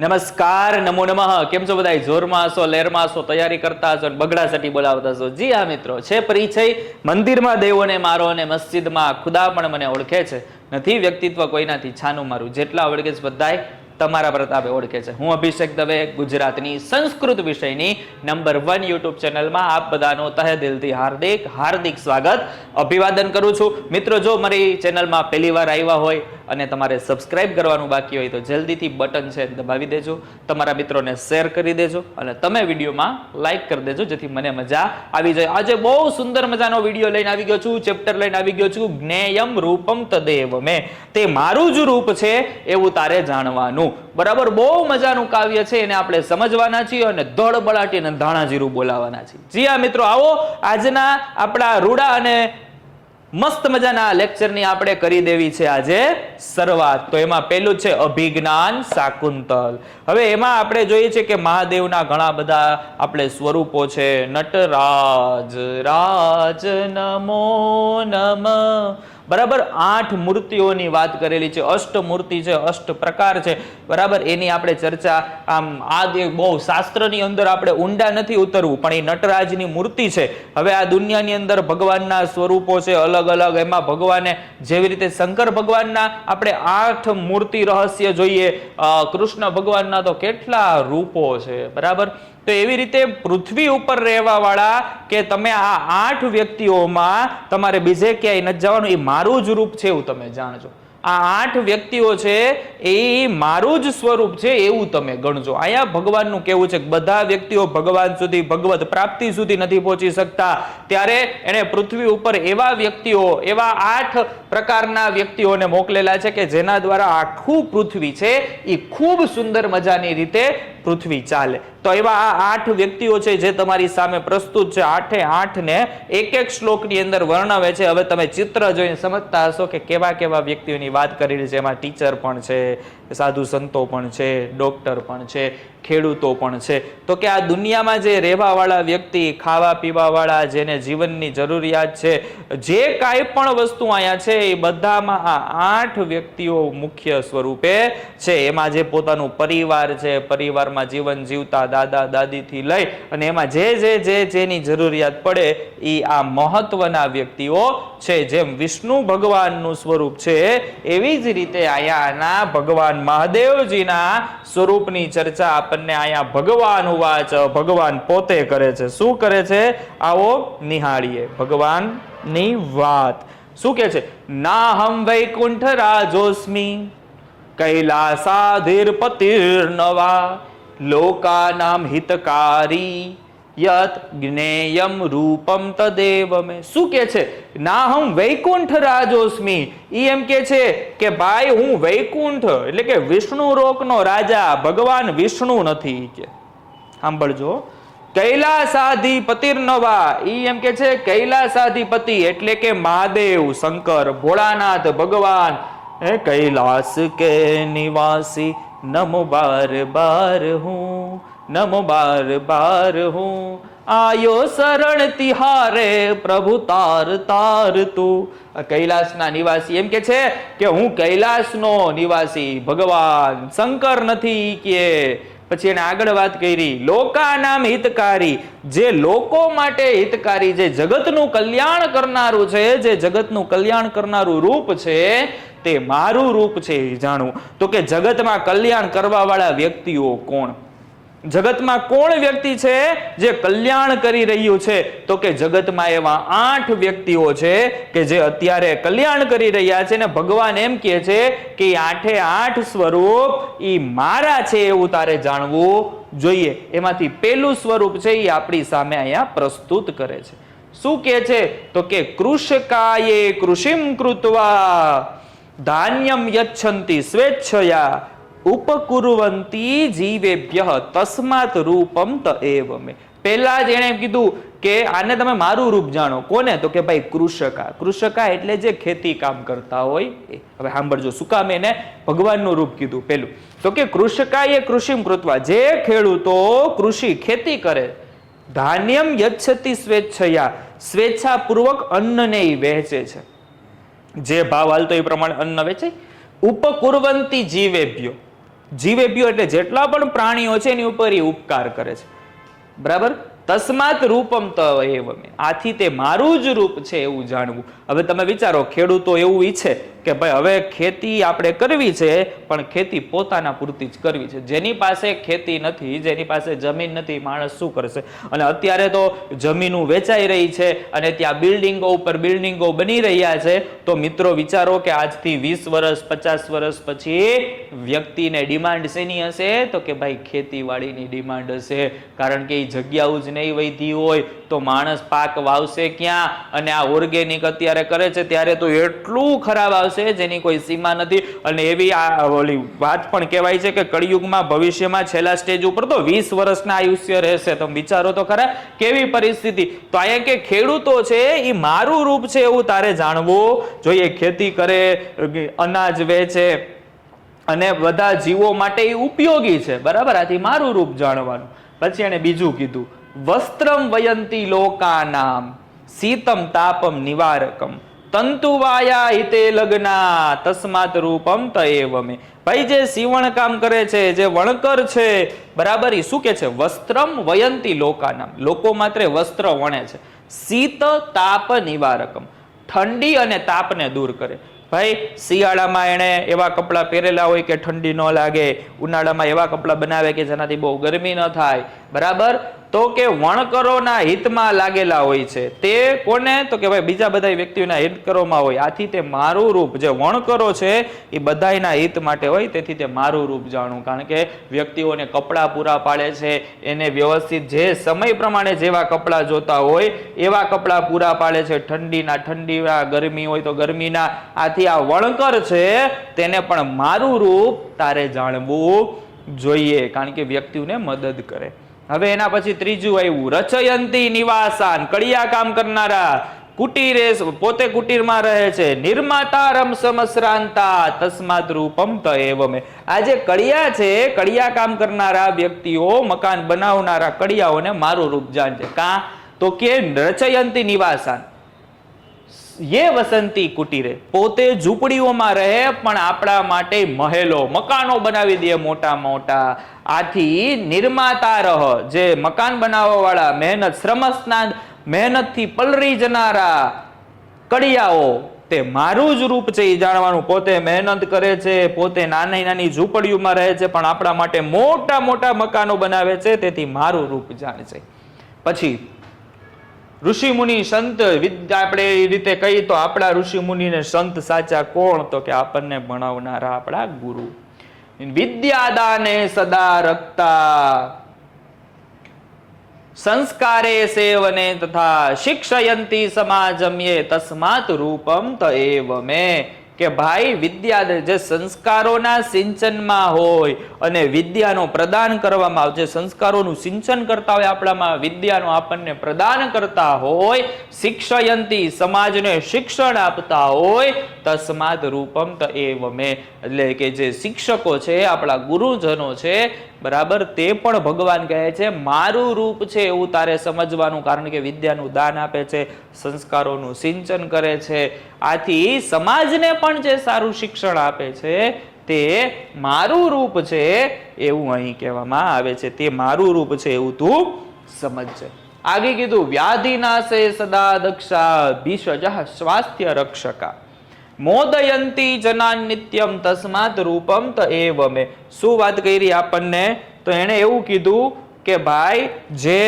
નમસ્કાર, નમો નમઃ. કેમ છો બધા જોરમાં હશો લહેરમાં હશો તૈયારી કરતા અને બગડા સટી બોલાવતા હશો જી હા, મિત્રો, છે પરિચય. મંદિરમાં દેવોને મારો અને મસ્જિદમાં ખુદા પણ મને ઓળખે છે. નથી વ્યક્તિત્વ કોઈનાથી છાનું મારું. જેટલા ઓળખે છે બધાય તમારા પ્રતાપે ઓળખે છે. હું અભિષેક દવે, ગુજરાતની સંસ્કૃત વિષયની નંબર વન યુટ્યુબ ચેનલમાં આપ બધાનો તહે દિલથી હાર્દિક હાર્દિક સ્વાગત. અભિવાદન કરું છું. મિત્રો, જો મારી ચેનલમાં પહેલી વાર આવ્યા હોય અને તમારે સબસ્ક્રાઇબ કરવાનું બાકી હોય તો જલ્દીથી બટન છે દબાવી દેજો. તમારા મિત્રોને શેર કરી દેજો અને તમે વિડીયોમાં લાઈક કરી દેજો, જેથી મને મજા આવી જાય. આજે બહુ સુંદર મજાનો વીડિયો લઈને આવી ગયો છું ચેપ્ટર લઈને આવી ગયો છું. જ્ઞેયમ રૂપમ તદેવ મેં. તે મારું જ રૂપ છે એવું તારે જાણવાનું. બરાબર, બહુ મજાનું કાવ્ય છે એને આપણે સમજવાના છીએ અને ધડ બળાટી અને ધાણા જીરું બોલાવાના છીએ. જી આ મિત્રો, આવો. આજના આપણા રૂડા અને મસ્ત મજાના લેક્ચરની આપણે કરી દેવી છે આજે શરૂઆત. તો એમાં પહેલું છે અભિજ્ઞાન શાકુંતલ. હવે એમાં આપણે જોઈએ છે કે મહાદેવના ઘણા બધા આપણે સ્વરૂપો છે. નટરાજ, રાજ નમો નમ. બરાબર? આઠ મૂર્તિઓની વાત કરેલી છે. અષ્ટ મૂર્તિ છે, અષ્ટ પ્રકાર છે. બરાબર? એની આપણે ચર્ચા, આમ, આ બહુ શાસ્ત્રની અંદર આપણે ઊંડા નથી ઉતરવું, પણ એ નટરાજની મૂર્તિ છે. હવે આ દુનિયાની અંદર ભગવાનના સ્વરૂપો છે અલગ અલગ. એમાં ભગવાને જેવી રીતે શંકર ભગવાનના આપણે આઠ મૂર્તિ રહસ્ય જોઈએ કૃષ્ણ ભગવાનના તો કેટલા રૂપો છે. બરાબર? તો એવી રીતે પૃથ્વી ઉપર રહેવા વાળા કે તમે આ આઠ વ્યક્તિઓમાં તમારે બીજે ક્યાંય નથી જવાનું, એ મારું જ રૂપ છે એવું તમે જાણજો. આ આઠ વ્યક્તિઓ છે, એ મારું જ સ્વરૂપ છે એવું તમે ગણજો. અહીંયા ભગવાનનું કેવું છે બધા વ્યક્તિઓ ભગવાન સુધી, ભગવત પ્રાપ્તિ સુધી નથી પહોંચી શકતા. ત્યારે એણે પૃથ્વી ઉપર એવા વ્યક્તિઓ, એવા આઠ પ્રકારના વ્યક્તિઓને મોકલેલા છે કે જેના દ્વારા આખું પૃથ્વી છે, એ ખૂબ સુંદર મજાની રીતે પૃથ્વી ચાલે. તો એવા આ આઠ વ્યક્તિઓ છે જે તમારી સામે પ્રસ્તુત છે. આઠે આઠ ને એક એક શ્લોકની અંદર વર્ણવે છે. હવે તમે ચિત્ર જોઈને સમજતા હશો કે કેવા કેવા વ્યક્તિઓની વાત કરેલી છે. એમાં ટીચર પણ છે, સાધુ સંતો પણ છે, ડોક્ટર પણ છે ખેડૂતો પણ છે. તો કે આ દુનિયામાં જે રહેવાવાળા વ્યક્તિ, ખાવા પીવાવાળા જેને જીવનની જરૂરિયાત છે, જે કાંઈ પણ વસ્તુ અહીંયા છે, એ બધામાં આ આઠ વ્યક્તિઓ મુખ્ય સ્વરૂપે છે. એમાં જે પોતાનું પરિવાર છે, પરિવારમાં જીવન જીવતા દાદા, દાદીથી લઈ અને એમાં જે જે જે, જેની જરૂરિયાત પડે, એ આ મહત્વના વ્યક્તિઓ છે. જેમ વિષ્ણુ ભગવાનનું સ્વરૂપ છે, એવી જ રીતે અહીંયાના ભગવાન મહાદેવજીના સ્વરૂપની ચર્ચા આપણને અહીંયા ભગવાન ઉવાચ, ભગવાન પોતે કરે છે. શું કરે છે? આવો નિહાળીએ. ભગવાનની વાત. શું કે છે? ના હમ વૈકુંઠ રાજોસ્મી, કૈલાસાધિરપતિર્નવા, લોકાનામ હિતકારી યત જ્ઞેયમ રૂપમ તદેવ મે શું કે છે? ના હું વૈકુંઠ રાજોસ્મી. ઈ એમ કે છે કે, ભાઈ, હું વૈકુંઠ, એટલે કે વિષ્ણુ રોકનો રાજા, ભગવાન વિષ્ણુ નથી. કે સાંભળજો. કૈલાસાધિપતિર્નવા. ઈ એમ કે છે, કૈલાસાધિપતિ એટલે કે મહાદેવ, શંકર, ભોળાનાથ, ભગવાન. હે કૈલાસ કે નિવાસી, નમો બાર બાર હું. નમો બાર બાર હું. આયો શરણ તિહારે પ્રભુ તાર તાર તું. કૈલાસના નિવાસી એમ કે છે કે હું કૈલાસનો નિવાસી, ભગવાન શંકર નથી કે. પછી એને આગળ વાત કરી, લોકાનામ હિતકારી, જે લોકો માટે હિતકારી, જે જગતનું કલ્યાણ કરનારું છે, જે જગતનું કલ્યાણ કરનારું રૂપ છે, તે મારું રૂપ છે. જાણું. તો કે જગતમાં કલ્યાણ કરવા વાળા વ્યક્તિઓ કોણ? જગતમાં કોણ વ્યક્તિ છે જે કલ્યાણ કરી રહ્યું છે? તો કે જગતમાં એવા આઠ વ્યક્તિઓ છે કે જે અત્યારે કલ્યાણ કરી રહ્યા છે ને ભગવાન એમ કહે છે કે આઠે આઠ સ્વરૂપ એ મારા છે એવું તારે જાણવું જોઈએ. એમાંથી પહેલું સ્વરૂપ છે એ આપણી સામે અહીંયા પ્રસ્તુત કરે છે. શું કહે છે? તો કે કૃષકાયે કૃષિમ કૃત્વા ધાન્યમ યચ્છંતી સ્વેચ્છયા ઉપકુર્વંતી જીવેભ્ય તસ્માત રૂપમ ત એવ મે પહેલા જ એણે કીધું કે આને તમે મારું રૂપ જાણો. કોને? તો કે ભાઈ કૃષકા. કૃષકા એટલે જે ખેતી કામ કરતા હોય એ. હવે સાંભળજો, શું કામ એને ભગવાનનું રૂપ કીધું પેલું. તો કે કૃષકા એ કૃષિમ કૃત્વા. જે ખેડૂતો કૃષિ ખેતી કરે, ધાન્યમ યચ્છતિ સ્વેચ્છયા. સ્વેચ્છાપૂર્વક અન્નને એ વહેંચે છે. જે ભાવ હાલતો એ પ્રમાણે અન્ન વેચે ઉપકુર્વંતી જીવેભ્યો. જીવેભ્યો એટલે જેટલા પણ પ્રાણીઓ છે એની ઉપર એ ઉપકાર કરે છે. બરાબર? તસ્માત રૂપમ ત એવમે. આથી તે મારું જ રૂપ છે એવું જાણવું. હવે તમે વિચારો, ખેડૂતો એવું ઈચ્છે કે ભાઈ હવે ખેતી આપણે કરવી છે, પણ ખેતી પોતાના પૂરતી જ કરવી છે. જેની પાસે ખેતી નથી, જેની પાસે જમીન નથી, માણસ શું કરશે? અને અત્યારે તો જમીનો વેચાઈ રહી છે અને ત્યાં બિલ્ડિંગો ઉપર બિલ્ડિંગો બની રહ્યા છે, તો મિત્રો વિચારો કે આજથી વીસ વર્ષ, પચાસ વર્ષ પછી વ્યક્તિને ડિમાન્ડ શેની હશે? તો કે ભાઈ ખેતીવાડીની ડિમાન્ડ હશે. કારણ કે એ જગ્યાઓ જ નહીં વધી હોય તો માણસ પાક વાવશે ક્યાં? અને આ ઓર્ગેનિક અત્યારે કરે છે, ત્યારે તો એટલું ખરાબ આવશે, જેની કોઈ સીમા નથી. અને એવી આ ઓલી વાત પણ કહેવાય છે કે કળિયુગમાં, ભવિષ્યમાં છેલ્લા સ્ટેજ ઉપર તો વીસ વર્ષના આયુષ્ય રહેશે. તમે વિચારો તો ખરા, કેવી પરિસ્થિતિ? તો અહીંયા કે ખેડૂતો છે એ મારું રૂપ છે એવું તારે જાણવું? જોઈએ ખેતી કરે અનાજ વેચે, અને બધા જીવો માટે એ ઉપયોગી છે. બરાબર? આથી મારું રૂપ જાણવાનું. પછી એને બીજું કીધું. વસ્ત્રમ વયંતી લોકાનામ, શીતમ તાપમ નિવારકમ. તંતુવાયા હિતે લગ્ના, તસ્માત રૂપમ તએવમે ભાઈ, જે સીવણ કામ કરે છે, જે વણકર છે, બરાબર એ શું કે છે? વસ્ત્રમ વયંતી લોકાનામ. લોકો માત્ર વસ્ત્ર વણે છે. શીત, તાપ, નિવારકમ. ઠંડી અને તાપને દૂર કરે. ભાઈ, શિયાળામાં એણે એવા કપડાં પહેરેલા હોય કે ઠંડી ન લાગે, ઉનાળામાં એવા કપડાં બનાવે કે જેનાથી બહુ ગરમી ન થાય. બરાબર? તો કે વણકરોના હિતમાં લાગેલા હોય છે. તે કોને? તો કે ભાઈ બીજા બધા વ્યક્તિઓના હિતકરોમાં હોય. આથી તે મારું રૂપ, જે વણકરો છે, એ બધાયના હિત માટે હોય. તેથી તે મારું રૂપ જાણું. કારણ કે વ્યક્તિઓને કપડાં પૂરા પાડે છે. એને વ્યવસ્થિત જે સમય પ્રમાણે જેવા કપડાં જોતા હોય, એવા કપડાં પૂરા પાડે છે. ઠંડીના ઠંડીના, ગરમી હોય તો ગરમીના. આથી આ વણકર છે, તેને પણ મારું રૂપ તારે જાણવું જોઈએ. કારણ કે વ્યક્તિઓને મદદ કરે. હવે એના પછી ત્રીજું આવ્યું, રચયંતી નિવાસાન કડિયા કામ કરનારા કુટીરે પોતે કુટીરમાં રહે છે નિર્માતા રમ સમશ્રાંતા તસ્માત રૂપમ એવમે. આ જે કડિયા છે કડિયા કામ કરનારા વ્યક્તિઓ, મકાન બનાવનારા કડિયાઓને મારું રૂપ જાણશે. કા? તો કે રચયંતી નિવાસાન. યે વસંતી કુટીરે. પોતે ઝૂંપડીઓમાં રહે, પણ આપણા માટે મહેલો. મકાનો બનાવી દે મોટા મોટા. આથી નિર્માતા રહ. જે મકાન બનાવવાવાળા મહેનત શ્રમસ્નાન મહેનતથી પલરી જનારા કડિયાઓ, તે મારું જ રૂપ છે એ જાણવાનું. પોતે મહેનત કરે છે, પોતે નાની નાની ઝૂંપડીઓમાં રહે છે, પણ આપણા માટે મોટા મોટા મકાનો બનાવે છે, તેથી મારું રૂપ જાણશે પછી ઋષિ મુનિ સંત, વિદ્યા આપણે એ રીતે કહીએ તો આપણા ઋષિ મુનિને સંત સાચા કોણ? તો કે આપણને ભણાવનારા આપણા ગુરુ. વિદ્યાદાને સદા રખતા. સંસ્કારે સેવને તથા શિક્ષયંતી સમાજમ્યે તસ્માત રૂપમ ત એવમે કે ભાઈ વિદ્યા જે સંસ્કારોના સિંચનમાં હોય અને વિદ્યાનો પ્રદાન કરવામાં આવે, જે સંસ્કારોનું સિંચન કરતા હોય આપણામાં, વિદ્યાનો આપણને પ્રદાન કરતા હોય, શિક્ષયંતી સમાજને શિક્ષણ આપતા હોય તસ્માત રૂપમ ત એવમે. એટલે કે જે શિક્ષકો છે, આપણા ગુરુજનો છે બરાબર? તે પણ ભગવાન કહે છે, મારું રૂપ છે એવું તારે સમજવાનું, કારણ કે વિદ્યાનું દાન આપે છે, સંસ્કારોનું સિંચન કરે છે. આથી સમાજને પણ જે સારું શિક્ષણ આપે છે, તે મારું રૂપ છે એવું અહીં કહેવામાં આવે છે. તે મારું રૂપ છે એવું તું સમજજે. આગે કીધું વ્યાધિનાશે સદા દક્ષા ભીષજ સ્વાસ્થ્ય રક્ષકા. મોદયંતી જનાન નિત્યમ તસ્માત રૂપમ ત એવમે શું વાત કરી આપણને તો એણે એવું કીધું કે ભાઈ જે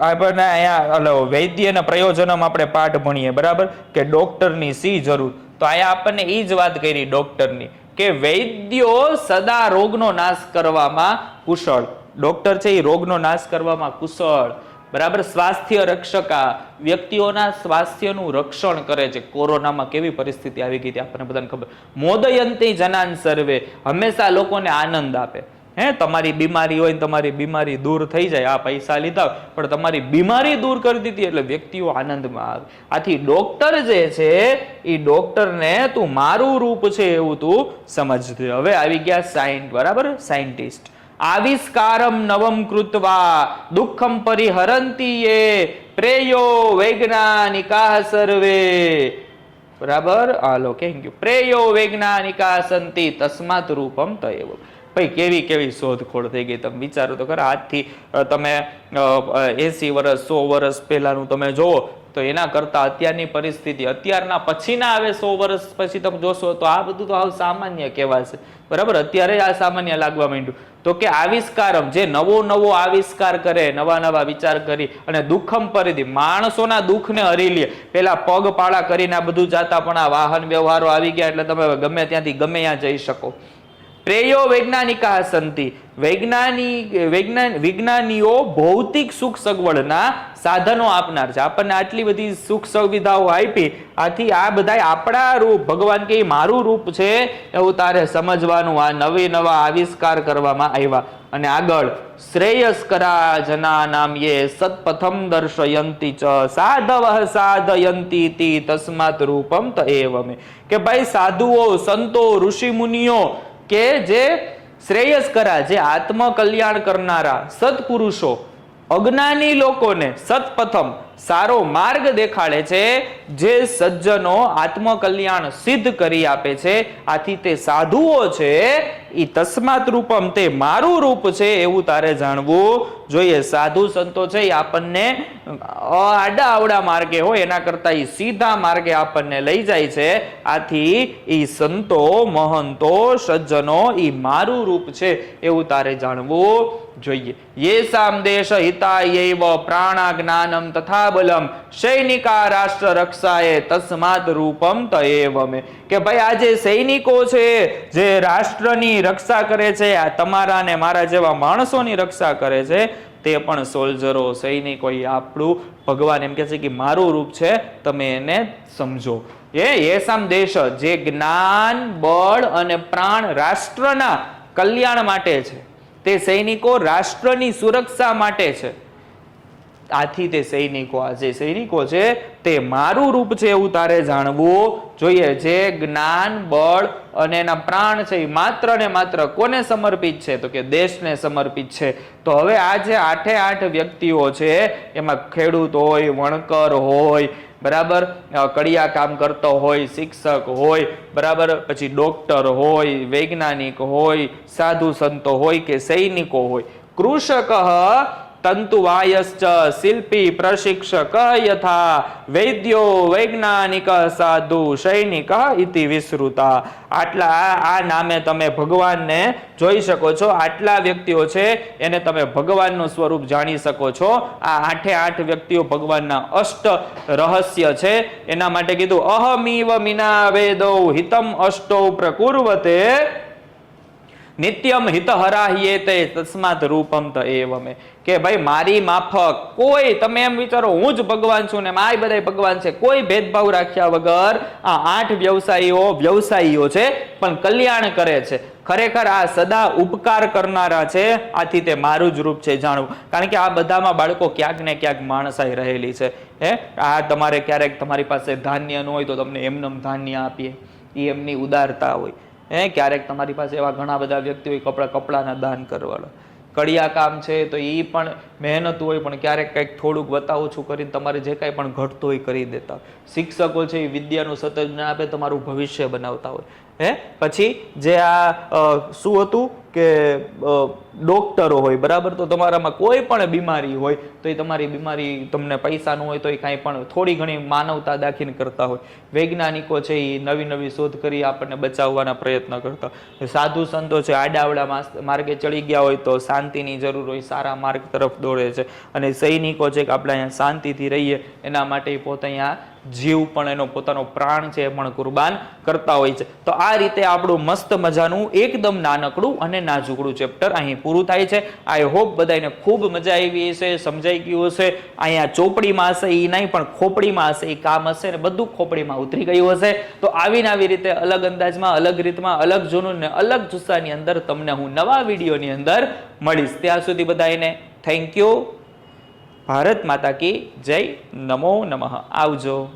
આપણને અહીંયા વૈદ્યના પ્રયોજનમ આપણે પાઠ ભણીએ બરાબર કે ડોક્ટરની સી જરૂર તો અહીંયા આપણને એ જ વાત કરી ડોક્ટરની કે વૈદ્યો સદા રોગનો નાશ કરવામાં કુશળ ડોક્ટર છે એ રોગનો નાશ કરવામાં કુશળ બરાબર? સ્વાસ્થ્ય રક્ષકા વ્યક્તિઓના સ્વાસ્થ્યનું રક્ષણ કરે છે. કોરોનામાં કેવી પરિસ્થિતિ આવી ગઈ આપણને બધાને ખબર. મોદયંતી જનાન સર્વે હંમેશા લોકોને આનંદ આપે. હે, તમારી બીમારી હોય તમારી બીમારી દૂર થઈ જાય, આ પૈસા લીધા પણ તમારી બીમારી દૂર કરી દીધી એટલે વ્યક્તિઓ આનંદમાં આવે. આથી ડોક્ટર જે છે એ ડોક્ટરને તું મારું રૂપ છે એવું તું સમજતી. હવે આવી ગયા સાયન્ટ બરાબર? સાયન્ટિસ્ટ. આવિષ્કારમ નવમ કૃત્વા દુઃખમ એ પ્રેયો વૈજ્ઞાનિકા સર્વે બરાબર હાલો થેન્ક યુ પ્રેયો વૈજ્ઞાનિકા સંતિ તસ્માત રૂપમ તયવ ભાઈ કેવી કેવી શોધખોળ થઈ ગઈ તમે વિચારો તો ખરા આજથી તમે એસી વર્ષ સો વર્ષ પહેલાનું તમે જુઓ તો એના કરતા અત્યારની પરિસ્થિતિ, અત્યારના પછીના હવે સો વર્ષ પછી તમે જોશો તો આ બધું તો હાવ સામાન્ય કહેવાશે બરાબર? અત્યારે આ સામાન્ય લાગવા માંડ્યું. તો કે આવિષ્કારમ, જે નવો નવો આવિષ્કાર કરે, નવા નવા વિચાર કરી અને દુઃખમ પરિધિ, માણસોના દુઃખને હરી લે. પેલા પગપાળા કરીને આ બધું જાતા પણ આ વાહન વ્યવહારો આવી ગયા એટલે તમે ગમે ત્યાંથી ગમે ત્યાં જઈ શકો. પ્રેયો વૈજ્ઞાનિકા સંતિ વૈજ્ઞાનિક વૈજ્ઞાન વિજ્ઞાનીઓ ભૌતિક સુખ સગવડના સાધનો આપનાર છે. આપણને આટલી બધી સુખ સુવિધાઓ આપી. આથી આ બધા આપણા રૂપ. ભગવાન કે મારું રૂપ છે એવું તારે સમજવાનું. આ નવી નવા આવિષ્કાર કરવામાં આવ્યા. અને આગળ શ્રેયસ્કરા જના નામ યે સત્પથમ દર્શયંતી ચ. સાધવ સાધયંતી તી તસ્માત રૂપમ ત એવમે. કે ભાઈ સાધુઓ, સંતો, ઋષિ મુનિઓ કે જે શ્રેયસ કરા જે આત્મકલ્યાણ કરનારા સત્પુરુષો અજ્ઞાની લોકોને સતપ્રથમ સારો માર્ગ દેખાડે છે, જે સજ્જનો આત્મકલ્યાણ સિદ્ધ કરી આપે છે. આથી તે સાધુઓ છે એ તસ્માત રૂપમ, તે મારું રૂપ છે એવું તારે જાણવું જોઈએ. સાધુ સંતો છે એ આપણને આડા આવડા માર્ગે હોય, એના કરતા એ સીધા માર્ગે આપણને લઈ જાય છે. આથી એ સંતો, મહંતો, સજ્જનો એ મારું રૂપ છે એવું તારે જાણવું જોઈએ. યેસામ દેશ હિતાયૈવ પ્રાણા જ્ઞાનમ તથા બલમ. સૈનિકા રાષ્ટ્ર રક્ષાએ તસ્માત રૂપમ તયેવમે. કે ભાઈ આ જે સૈનિકો છે, જે રાષ્ટ્રની રક્ષા કરે છે, આ તમારા ને મારા જેવા માણસોની રક્ષા કરે છે, તે પણ સોલ્જરો સૈનિકો આપણું ભગવાન એમ કહે છે કે મારું રૂપ છે, તમે એને સમજો. એ એસામ દેશ જે જ્ઞાન, બળ અને પ્રાણ રાષ્ટ્રના કલ્યાણ માટે છે. તે સૈનિકો રાષ્ટ્રની સુરક્ષા માટે છે. આથી તે સૈનિકો, આ જે સૈનિકો છે, તે મારું રૂપ છે એવું તારે જાણવું જોઈએ. જે જ્ઞાન, બળ અને એના પ્રાણ છે એ માત્ર ને માત્ર કોને સમર્પિત છે? તો કે દેશને સમર્પિત છે. તો હવે આ જે આઠે આઠ વ્યક્તિઓ છે, એમાં ખેડૂત હોય, વણકર હોય, બરાબર? કડિયા કામ કરતો હોય, શિક્ષક હોય, બરાબર? પછી ડોક્ટર હોય, વૈજ્ઞાનિક હોય, સાધુ સંતો હોય કે સૈનિકો હોય. કૃષક તંતુવાયશ્ચ શિલ્પી પ્રશિક્ષક યથા વૈદ્યો વૈજ્ઞાનિક સાધુ સૈનિક ઇતિ વિસ્તૃતા આટલા આ- નામે તમે ભગવાનને જોઈ શકો છો આટલા વ્યક્તિઓ છે એને તમે ભગવાનનું સ્વરૂપ જાણી શકો છો। આ આઠે આઠ વ્યક્તિઓ ભગવાનના અષ્ટ રહસ્ય છે। એના માટે કીધું, અહમીવ મીના વેદો હિતમ અષ્ટો પ્રકુર્વતે નિત્યમ હિતહરાહીએ તે તસ્માત રૂપમ ત એવમે. કે ભાઈ, મારી માફક કોઈ, તમે એમ વિચારો, હું જ ભગવાન છું ને માય બધા ભગવાન છે, કોઈ ભેદભાવ રાખ્યા વગર આ આઠ વ્યવસાયીઓ વ્યવસાયીઓ છે, પણ કલ્યાણ કરે છે. ખરેખર આ સદા ઉપકાર કરનારા છે, આથી તે મારું જ રૂપ છે જાણવું. કારણ કે આ બધામાં બાળકો ક્યાંક ને ક્યાંક માણસાઈ રહેલી છે. હે? આ તમારે ક્યારેક તમારી પાસે ધાન્ય ન હોય તો તમને એમનેમ ધાન્ય આપીએ. એ એમની ઉદારતા હોય. હે, ક્યારેક તમારી પાસે એવા ઘણા બધા વ્યક્તિ હોય, કપડાં કપડાના દાન કરવાના કડિયા કામ છે તો એ પણ મહેનત હોય, પણ ક્યારેક કંઈક થોડુંક બતાવું છું કરીને તમારે જે કાંઈ પણ ઘટતું હોય કરી દેતા. શિક્ષકો છે એ વિદ્યાનું સતત જ્ઞાન આપે, તમારું ભવિષ્ય બનાવતા હોય. હે? પછી જે આ શું હતું? કે ડોક્ટરો હોય, બરાબર? તો તમારામાં કોઈ પણ બીમારી હોય, તો એ તમારી બીમારી તમને પૈસાનું હોય, તો એ કાંઈ પણ થોડી ઘણી માનવતા દાખીને કરતા હોય. વૈજ્ઞાનિકો છે એ નવી નવી શોધ કરી આપણને બચાવવાના પ્રયત્ન કરતા. સાધુ સંતો છે, આડાવડા માર્ગે ચડી ગયા હોય, તો શાંતિની જરૂર હોય, સારા માર્ગ તરફ દોડે છે. અને સૈનિકો છે, કે આપણે અહીંયા શાંતિથી રહીએ, એના માટે પોતે અહીંયા જીવ પણ એનો પોતાનો પ્રાણ છે એ પણ કુરબાન કરતા હોય છે. તો આ રીતે આપણું મસ્ત મજાનું એકદમ નાનકડું અને નાજુકડું ચેપ્ટર અહીં પૂરું થાય છે. આઈ હોપ બધાને ખૂબ મજા આવી હશે, સમજાઈ ગયું હશે. અહીંયા ચોપડીમાં હશે એ નહીં, પણ ખોપડીમાં હશે એ કામ હશે ને બધું ખોપડીમાં ઉતરી ગયું હશે. તો આવીને આવી રીતે અલગ અંદાજમાં, અલગ રીતમાં, અલગ જૂનું ને અલગ જુસ્સાની અંદર તમને હું નવા વિડીયોની અંદર મળીશ. ત્યાં સુધી બધાને થેન્ક યુ ભારત માતા કી જય. નમો નમઃ. આવજો.